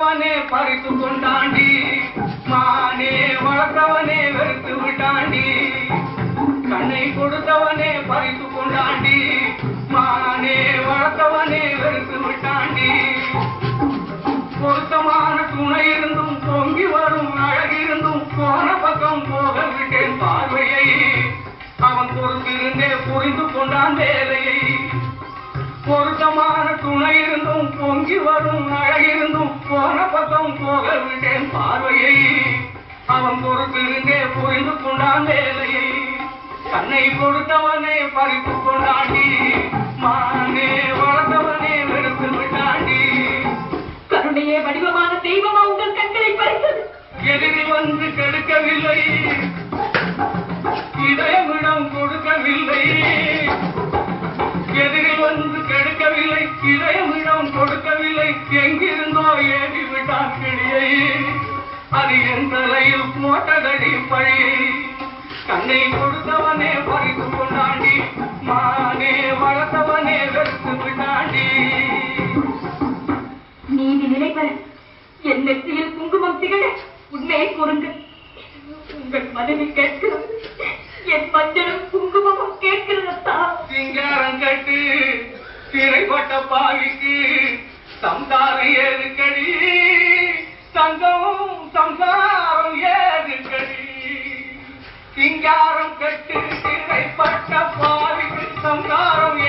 மானே பறித்து கொண்டாண்டி மானே வளர்த்தவனே வெறுத்து விட்டாண்டி கண்ணை கொடுத்தவனே பறித்து கொண்டாண்டி மானே வளர்த்தவனே வெறுத்து விட்டாண்டி. பொருத்தமான துணை இருந்தும் பொங்கி வரும் அழகிருந்தும் போன பக்கம் போக விட்டேன் பார்வையை. அவன் பொறுத்திருந்தே புரிந்து கொண்டான் வேலையை. பொருத்தமான துணை இருந்தும் பொங்கி வரும் அழகிருந்தும் போன பக்கம் போக விட்டேன் பார்வையை. அவன் பொறுத்திருந்தே புரிந்து கொண்டான் வேலையை. கண்ணை கொடுத்தவனே பறித்து கொண்டாண்டி. மானே வளர்த்தவனே வெறுத்து விட்டாண்டி. கருணையே வடிவமான தெய்வமா உங்கள் கண்களை பறித்தது? எதிரில் வந்து கெடுக்கவில்லை. இதயமிடம் கொடுக்கவில்லை. எதிரில் வந்து கெடுக்கவில்லை. இதயமிடம் கொடுக்கவில்லை. எங்கிருந்தோ ஏறி விட்டான் கிளியை. அது என் தலையில் போட்டதடி பழியை கண்ணை கொடுத்தவனே பறித்து கொண்டாண்டி. மானே வளர்த்தவனே வெறுத்து விட்டாண்டி. நீதி நிலைபெற என் நெற்றியில் குங்குமம் திகழ உண்மையை கூறுங்கள். உங்கள் மனைவி கேட்கிறது என் மஞ்சளும் குங்குமமும் கேட்கிறதா சிங்காரம் கட்டு சிறைப்பட்ட பாவிக்கு சம்சாரம் ஏதுக்கடி? சங்கம் சம்சாரம் ஏதுக்கடி? சிங்காரம் கட்டு சிறைப்பட்ட பாவிக்கு சம்சாரம்